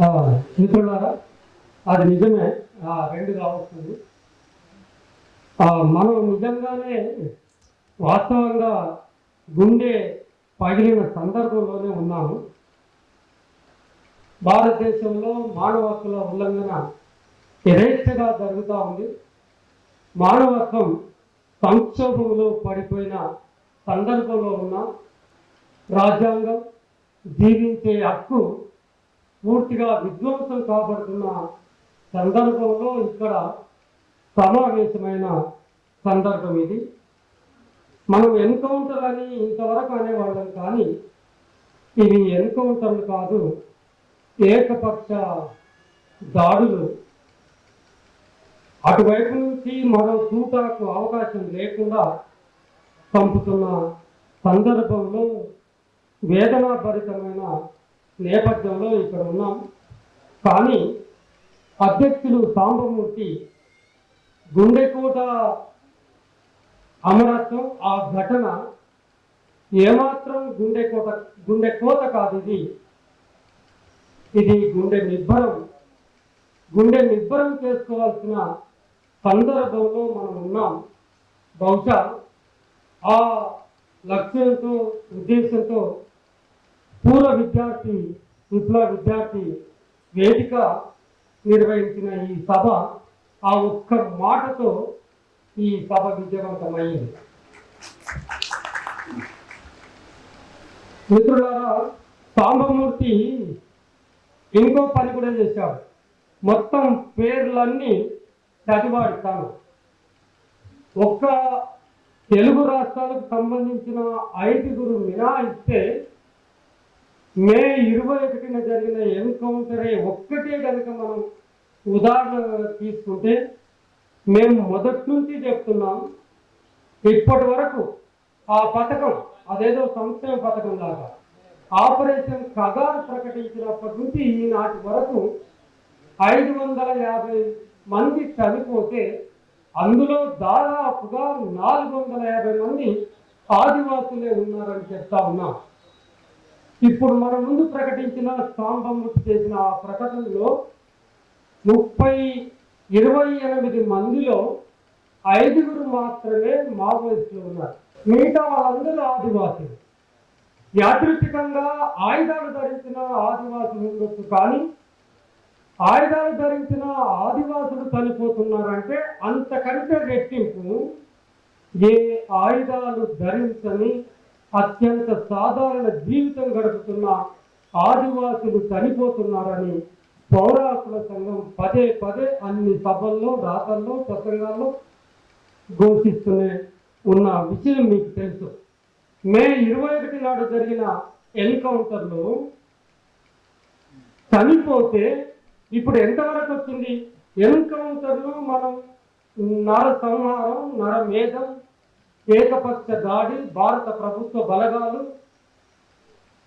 మిత్రులారా అది నిజమే. ఆ, రెండు కావస్తుంది. మనం నిజంగానే వాస్తవంగా గుండె పగిలిన సందర్భంలోనే ఉన్నాము. భారతదేశంలో మానవ హక్కుల ఉల్లంఘన యథేచ్ఛగా జరుగుతూ ఉంది. మానవత్వం సంక్షోభంలో పడిపోయిన సందర్భంలో ఉన్న రాజ్యాంగం జీవించే హక్కు పూర్తిగా విధ్వంసం కాబడుతున్న సందర్భంలో ఇక్కడ సమావేశమైన సందర్భం ఇది. మనం ఎన్కౌంటర్ అని ఇంతవరకు అనేవాళ్ళం కానీ ఇవి ఎన్కౌంటర్లు కాదు ఏకపక్ష దాడులు. అటువైపు నుంచి మరో చూటాకు అవకాశం లేకుండా పంపుతున్న సందర్భంలో వేదనాభరితమైన నేపథ్యంలో ఇక్కడ ఉన్నాం. కానీ అధ్యక్షులు సాంబమూర్తి గుండెకోట అమరత్వం ఆ ఘటన ఏమాత్రం గుండెకోట గుండెకోత కాదు ఇది. ఇది గుండె నిబ్బరం. గుండె నిబ్బరం చేసుకోవాల్సిన సందర్భంలో మనం ఉన్నాం. బహుశా ఆ లక్ష్యంతో ఉద్దేశంతో పూర్వ విద్యార్థి విప్లవ విద్యార్థి వేదిక నిర్వహించిన ఈ సభ ఆ ఒక్క మాటతో ఈ సభ విజయవంతమైంది మిత్రులారా సాంబమూర్తి ఇంకో పని కూడా చేశాడు. మొత్తం పేర్లన్నీ చదివాడు తాను. ఒక్క తెలుగు రాష్ట్రాలకు సంబంధించిన ఐదుగురు మినహాయిస్తే మే ఇరవై ఒకటిన జరిగిన ఎన్కౌంటరే ఒక్కటే కనుక మనం ఉదాహరణ తీసుకుంటే మేము మొదటి నుంచి చెప్తున్నాం ఇప్పటి వరకు ఆ పథకం అదేదో సంక్షేమ పథకం లాగా ఆపరేషన్ కగారు ప్రకటించినప్పటి నుంచి ఈనాటి వరకు ఐదు వందల యాభై మంది చనిపోతే అందులో దాదాపుగా నాలుగు వందల యాభై మంది ఆదివాసులే ఉన్నారని చెప్తా ఉన్నాం. ఇప్పుడు మన ముందు ప్రకటించిన సాంబమూర్తి చేసిన ఆ ప్రకటనలో ముప్పై ఇరవై ఎనిమిది మందిలో ఐదుగురు మాత్రమే మావోయిస్టులు ఉన్నారు. మిగతా వాళ్ళందరూ ఆదివాసులు. యాదృచ్ఛికంగా ఆయుధాలు ధరించిన ఆదివాసులు ఉండొచ్చు కానీ ఆయుధాలు ధరించిన ఆదివాసులు చనిపోతున్నారంటే అంతకంటే రెట్టింపు ఏ ఆయుధాలు ధరించని అత్యంత సాధారణ జీవితం గడుపుతున్న ఆదివాసులు చనిపోతున్నారని పౌరాకుల సంఘం పదే పదే అన్ని సభల్లో రాతల్లో ప్రసంగాల్లో ఘోషిస్తూనే ఉన్న విషయం మీకు తెలుసు. మే ఇరవై ఒకటి నాడు జరిగిన ఎన్కౌంటర్లో చనిపోతే ఇప్పుడు ఎంతవరకు వచ్చింది ఎన్కౌంటర్లో మనం నర సంహారం నర మేధం ఏకపక్ష దాడి భారత ప్రభుత్వ బలగాలు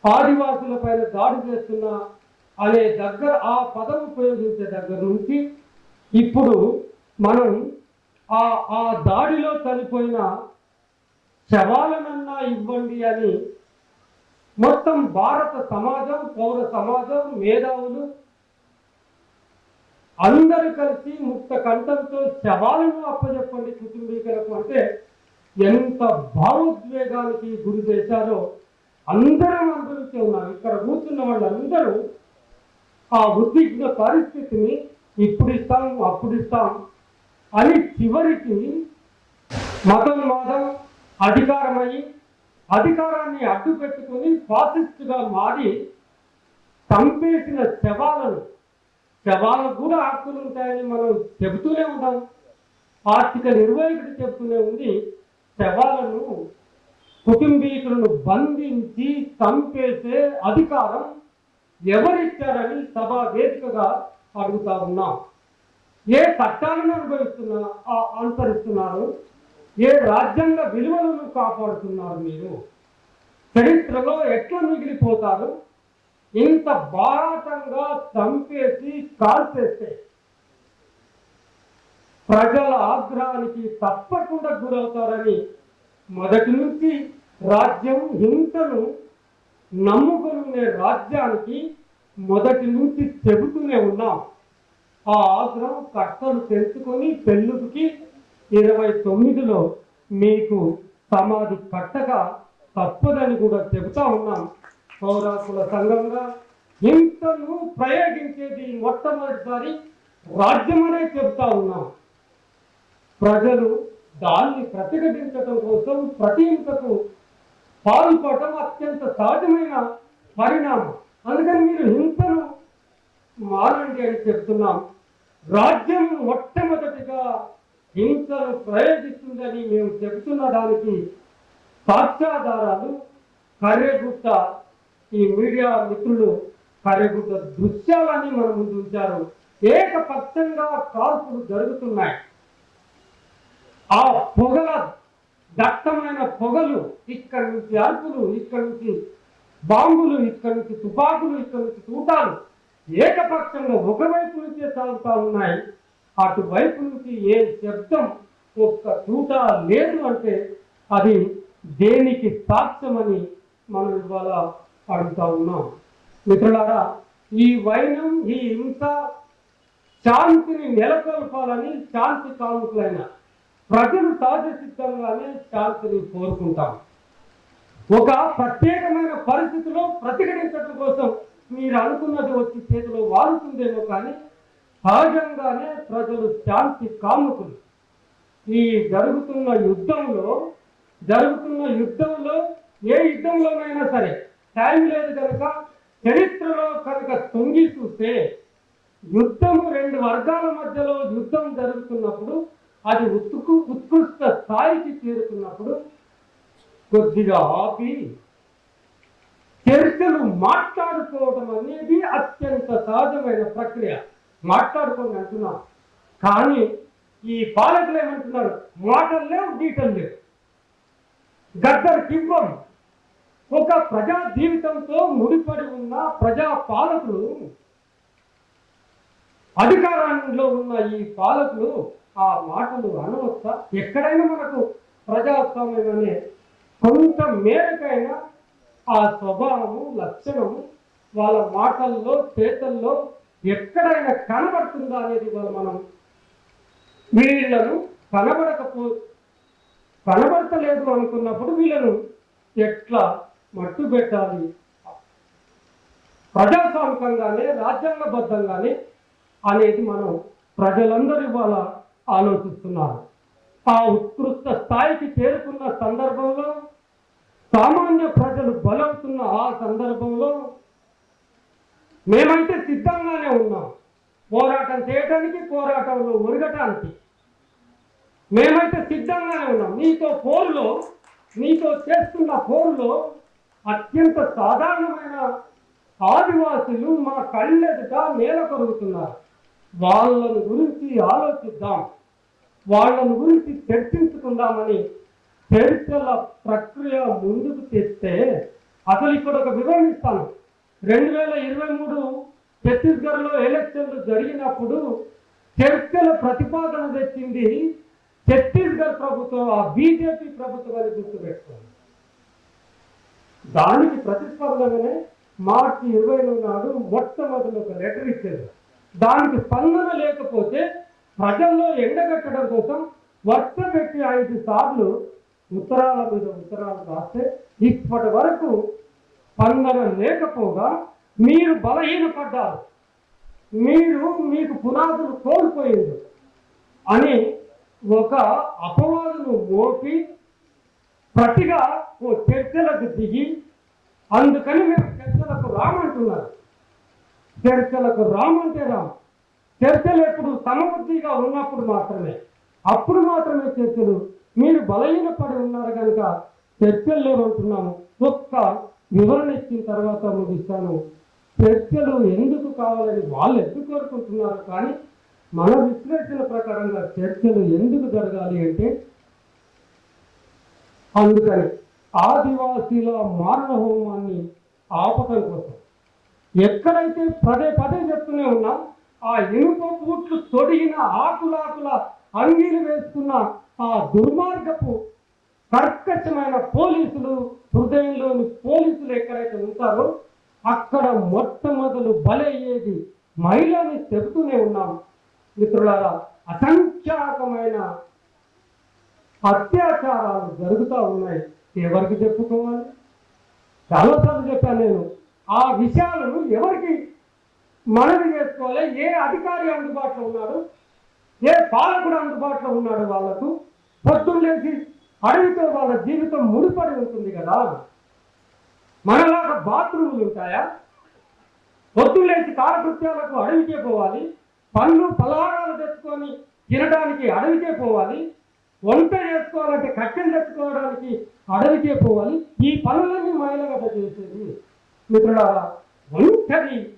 ఆదివాసులపైన దాడి చేస్తున్న అనే దగ్గర ఆ పదం ఉపయోగించే దగ్గర నుంచి ఇప్పుడు మనం ఆ ఆ దాడిలో చనిపోయిన శవాలనన్నా ఇవ్వండి అని మొత్తం భారత సమాజం పౌర సమాజం మేధావులు అందరూ కలిసి ముక్త కంఠంతో శవాలను అప్పచెప్పండి కుటుంబీకులకు అంటే ఎంత భావోద్వేగానికి గురి చేశారో అందరం అనుభవిస్తూ ఉన్నారు. ఇక్కడ కూర్చున్న వాళ్ళందరూ ఆ ఉద్విగ్న పరిస్థితిని ఇప్పుడు ఇస్తాం అప్పుడు ఇస్తాం అని చివరికి మతం మాదం అధికారమై అధికారాన్ని అడ్డు పెట్టుకొని ఫాసిస్ట్గా మారి చంపేసిన శవాలను శవాలకు కూడా హక్కులు ఉంటాయని మనం చెబుతూనే ఉంటాం ఆర్టికల్ ఇరవై ఒకటి చెబుతూనే ఉంది. శవాలను కుటుంబీకులను బంధించి చంపేసే అధికారం ఎవరిచ్చారని సభా వేదికగా అడుగుతా ఉన్నాం. ఏ చట్టాలను అనుభవిస్తున్నా అనుసరిస్తున్నారు? ఏ రాజ్యాంగ విలువలను కాపాడుతున్నారు మీరు? చరిత్రలో ఎట్లా మిగిలిపోతారు? ఇంత భారతంగా చంపేసి కాల్చేస్తే ప్రజల ఆగ్రహానికి తప్పకుండా గురవుతారని మొదటి నుంచి రాజ్యం హింసను నమ్ముకునే రాజ్యానికి మొదటి నుంచి చెబుతూనే ఉన్నాం. ఆ ఆగ్రహం కట్టలు తెంచుకొని పెళ్ళుకి ఇరవై తొమ్మిదిలో మీకు సమాధి కట్టగా తప్పదని కూడా చెబుతా ఉన్నాం. పౌరాకుల సంఘంగా ఇంతను ప్రయోగించేది మొట్టమొదటిసారి రాజ్యమనే చెబుతా ఉన్నాం. ప్రజలు దాన్ని ప్రతిఘటించడం కోసం ప్రతిహింసకు పాల్పడటం అత్యంత సహజమైన పరిణామం. అందుకని మీరు హింసను మారండి అని చెప్తున్నాం. రాజ్యం మొట్టమొదటిగా హింసను ప్రయోగిస్తుందని మేము చెబుతున్న దానికి సాక్ష్యాధారాలు కర్రెగుట్ట ఈ మీడియా మిత్రులు కర్రెగుట్ట దృశ్యాలని మన ముందు ఉంచారు. ఏకపక్షంగా కాల్పులు జరుగుతున్నాయి. ఆ పొగల దట్టమైన పొగలు ఇక్కడి నుంచి అల్పులు ఇక్కడి నుంచి బాంబులు ఇక్కడి నుంచి తుపాకులు ఇక్కడి నుంచి తూటాలు ఏకపక్షంలో ఒకవైపు నుంచే సాగుతా ఉన్నాయి. అటువైపు నుంచి ఏ శబ్దం ఒక్క తూట లేదు అంటే అది దేనికి సాక్ష్యమని మనం ఇవాళ అడుగుతా ఉన్నాం. మిత్రులారా ఈ వైనం ఈ హింస శాంతిని నెలకొల్పాలని శాంతి కాముకులైన ప్రజలు సహజ సిద్ధంగానే శాంతిని కోరుకుంటాం. ఒక ప్రత్యేకమైన పరిస్థితిలో ప్రతిఘటించడం కోసం మీరు అనుకున్నది వచ్చి చేతిలో వారుతుందేమో కానీ సహజంగానే ప్రజలు శాంతి కాముకులు. ఈ జరుగుతున్న యుద్ధంలో జరుగుతున్న యుద్ధంలో ఏ యుద్ధంలోనైనా సరే టైం లేదు కనుక చరిత్రలో కనుక తొంగి చూస్తే యుద్ధం రెండు వర్గాల మధ్యలో యుద్ధం జరుగుతున్నప్పుడు అది ఉత్కు ఉత్కృష్ట స్థాయికి చేరుకున్నప్పుడు కొద్దిగా ఆపి చర్చలు మాట్లాడుకోవడం అనేది అత్యంత సహజమైన ప్రక్రియ. మాట్లాడుకోండి అంటున్నాం. కానీ ఈ పాలకులు ఏమంటున్నారు? మాటలు లేవు గీటలు లేవు. గద్దరు కివ్వం ఒక ప్రజా జీవితంతో ముడిపడి ఉన్న ప్రజా పాలకులు అధికారంలో ఉన్న ఈ పాలకులు ఆ మాటలు అనవచ్చా? ఎక్కడైనా మనకు ప్రజాస్వామ్యం అనే కొంత మేరకైనా ఆ స్వభావము లక్షణము వాళ్ళ మాటల్లో చేతల్లో ఎక్కడైనా కనబడుతుందా అనేది మనం వీళ్ళను కనబడకపో కనబడతలేదు అనుకున్నప్పుడు వీళ్ళను ఎట్లా మట్టు పెట్టాలి ప్రజాస్వామికంగానే రాజ్యాంగబద్ధంగానే అనేది మనం ప్రజలందరూ ఇవాళ ఆలోచిస్తున్నారు. ఆ ఉత్కృష్ట స్థాయికి చేరుకున్న సందర్భంలో సామాన్య ప్రజలు బలవుతున్న ఆ సందర్భంలో మేమైతే సిద్ధంగానే ఉన్నాం. పోరాటం చేయటానికి పోరాటంలో ఒరగటానికి. మేమైతే సిద్ధంగానే ఉన్నాం. నీతో పోరులో నీతో చేస్తున్న పోరులో అత్యంత సాధారణమైన ఆదివాసులు మా కళ్ళెదుట నేల కొరుగుతున్నారు వాళ్ళని గురించి ఆలోచిద్దాం. వాళ్ళను గురించి చర్చించుకుందామని చరిత్రల ప్రక్రియ ముందుకు తెస్తే అసలు ఇక్కడ ఒక వివరణ ఇస్తాను. రెండు వేల ఇరవై మూడు ఛత్తీస్గఢ్లో ఎలక్షన్లు జరిగినప్పుడు చర్చల ప్రతిపాదన తెచ్చింది ఛత్తీస్గఢ్ ప్రభుత్వం ఆ బీజేపీ ప్రభుత్వం అని గుర్తుపెట్టుకోండి. దానికి ప్రతిస్పందనగానే మార్చి ఇరవై నాడు మొట్టమొదటి ఒక లెటర్ ఇచ్చారు. దానికి స్పందన లేకపోతే ప్రజల్లో ఎండగట్టడం కోసం వర్ష పెట్టి ఐదు సార్లు ఉత్తరాల మీద ఉత్తరాలు రాస్తే ఇప్పటి వరకు స్పందన లేకపోగా మీరు బలహీనపడ్డారు. మీరు మీకు పునాదులు కోల్పోయింది అని ఒక అపవాదును మోపి ప్రతిగా ఓ చర్చలకు దిగి అందుకని మేము చర్చలకు రామంటున్నారు. చర్చలకు రామంటే రాము. చర్చలు ఎప్పుడు సమబుద్ధిగా ఉన్నప్పుడు మాత్రమే. అప్పుడు మాత్రమే చర్చలు. మీరు బలహీనపడి ఉన్నారు కనుక చర్చలు లేవంటున్నాము ఒక్క వివరణ ఇచ్చిన తర్వాత ముగిస్తాను. చర్చలు ఎందుకు కావాలని వాళ్ళు ఎందుకు కోరుకుంటున్నారు? కానీ మన విశ్లేషణ ప్రకారంగా చర్చలు ఎందుకు జరగాలి అంటే అందుకని ఆదివాసీల మారణ హోమాన్ని ఆపటం కోసం. ఎక్కడైతే పదే పదే చెప్తూనే ఉన్నా ఆ ఇనుప బూట్లు తొడిగిన ఆకులాకుల అంగీలు వేసుకున్న ఆ దుర్మార్గపు కర్కశమైన పోలీసులు హృదయంలోని పోలీసులు ఎక్కడైతే ఉంటారో అక్కడ మొట్టమొదలు బలయ్యేది మహిళని చెబుతూనే ఉన్నాం. మిత్రులారా అసంఖ్యాకమైన అత్యాచారాలు జరుగుతూ ఉన్నాయి. ఎవరికి చెప్పుకోవాలి? చాలాసార్లు చెప్పాను నేను. ఆ విషయాలను ఎవరికి మనవి చేసుకోవాలి. ఏ అధికారి అందుబాటులో ఉన్నాడు? ఏ పాలకుడు అందుబాటులో ఉన్నాడు వాళ్ళకు పొద్దున్న లేచి అడవితో వాళ్ళ జీవితం ముడిపడి ఉంటుంది కదా. మనలాగా బాత్రూములు ఉంటాయా? పొద్దున్న లేచి కాలకృత్యాలకు అడవికే పోవాలి. పండ్లు పలహారాలు తెచ్చుకొని తినడానికి అడవికే పోవాలి. వంట చేసుకోవాలంటే కట్టెలు తెచ్చుకోవడానికి అడవికే పోవాలి. ఈ పనులన్నీ మహిళ చేసేది. మిత్రులారా ఒంటరి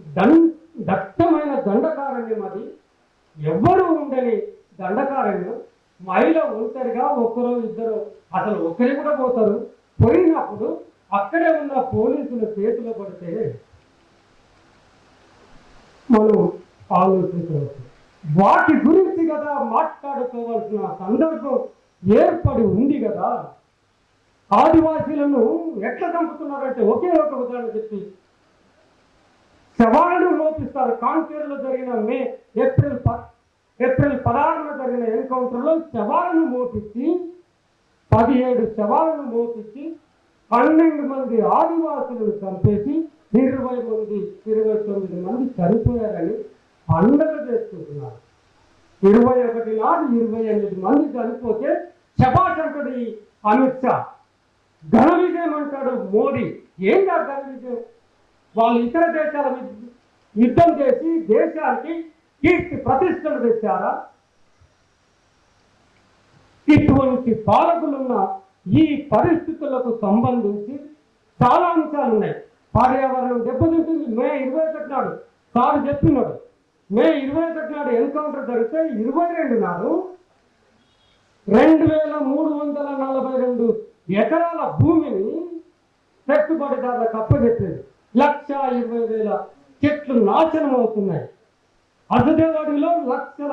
దం దట్టమైన దండకారణ్యం అది. ఎవ్వరు ఉండని దండకారణ్యం. మహిళ ఒంటరిగా ఒకరు ఇద్దరు అసలు ఒకరి కూడా పోతారు. పోయినప్పుడు అక్కడే ఉన్న పోలీసుల చేతిలో పడితే మనం ఆలోచించవచ్చు. వాటి గురించి కదా మాట్లాడుకోవాల్సిన సందర్భం ఏర్పడి ఉంది కదా. ఆదివాసీలను ఎట్లా చంపుతున్నారంటే ఒకే ఒక ఉదాహరణ చెప్పి శవాలను మోపిస్తారు కాంకేరులో జరిగిన మే ఏప్రిల్ ప ఏప్రిల్ పదహారున జరిగిన ఎన్కౌంటర్లో శవాలను మోపించి పదిహేడు శవాలను మోపించి పన్నెండు మంది ఆదివాసులను చంపేసి ఇరవై మంది ఇరవై తొమ్మిది మంది చనిపోయారని పండగ చేసుకుంటున్నారు. ఇరవై ఒకటి నాడు ఇరవై ఎనిమిది మంది చనిపోతే శబాష్ అమిత్ షా ఘన విజయం అంటాడు మోడీ. ఏం ఘన విజయం? వాళ్ళు ఇతర దేశాల యుద్ధం చేసి దేశానికి కీర్తి ప్రతిష్టలు తెచ్చారా? ఇటువంటి పాలకులున్న ఈ పరిస్థితులకు సంబంధించి చాలా అంశాలు ఉన్నాయి. పర్యావరణం దెబ్బతింటుంది. మే ఇరవై ఒకటి నాడు సార్ చెప్తున్నాడు మే ఇరవై ఒకటి నాడు ఎన్కౌంటర్ జరిగితే ఇరవై రెండు నాడు రెండు వేల మూడు వందల నలభై రెండు ఎకరాల భూమిని పెట్టుబడిదారులకు అప్పచెప్పేది. ఇరవై వేల చెట్లు నాశనం అవుతున్నాయి అసదేవాడిలో లక్షల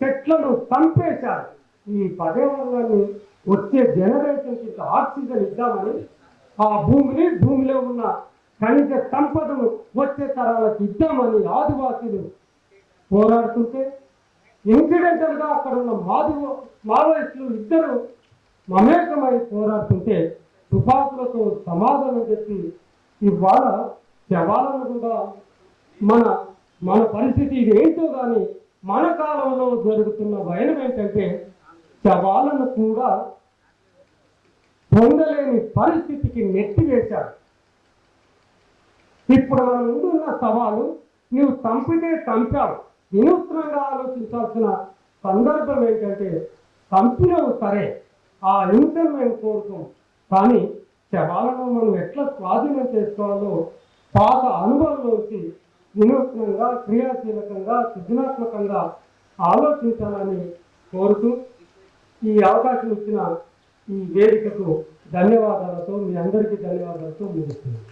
చెట్లను చంపేశారు. ఈ పర్యావరణాన్ని వచ్చే జనరేషన్కి ఆక్సిజన్ ఇద్దామని ఆ భూమిని భూమిలో ఉన్న ఖనిజ సంపదను వచ్చే తరాలకు ఇద్దామని ఆదివాసీలు పోరాడుతుంటే ఇన్సిడెంటల్గా అక్కడ ఉన్న మాధు మావోయిస్టులు ఇద్దరు మమేకమై పోరాడుతుంటే తుపాకులతో సమాధానం చెప్పి ఇవాళ శవాలను కూడా మన మన పరిస్థితి ఇది ఏంటో కానీ మన కాలంలో జరుగుతున్న భయం ఏంటంటే శవాలను కూడా పొందలేని పరిస్థితికి నెట్టివేశారు. ఇప్పుడు మన ముందు సవాలు నువ్వు చంపితే చంపావు. వినూత్నంగా ఆలోచించాల్సిన సందర్భం ఏంటంటే చంపినవు సరే ఆ హింసను మేము కోరుకోం కానీ శవాలను మనం ఎట్లా స్వాధీనం చేసుకోవాలో పాత అనుభవంలోకి వినూత్నంగా క్రియాశీలకంగా సృజనాత్మకంగా ఆలోచించాలని కోరుతూ ఈ అవకాశం ఇచ్చిన ఈ వేదికకు ధన్యవాదాలతో మీ అందరికీ ధన్యవాదాలతో ముగిస్తున్నాను.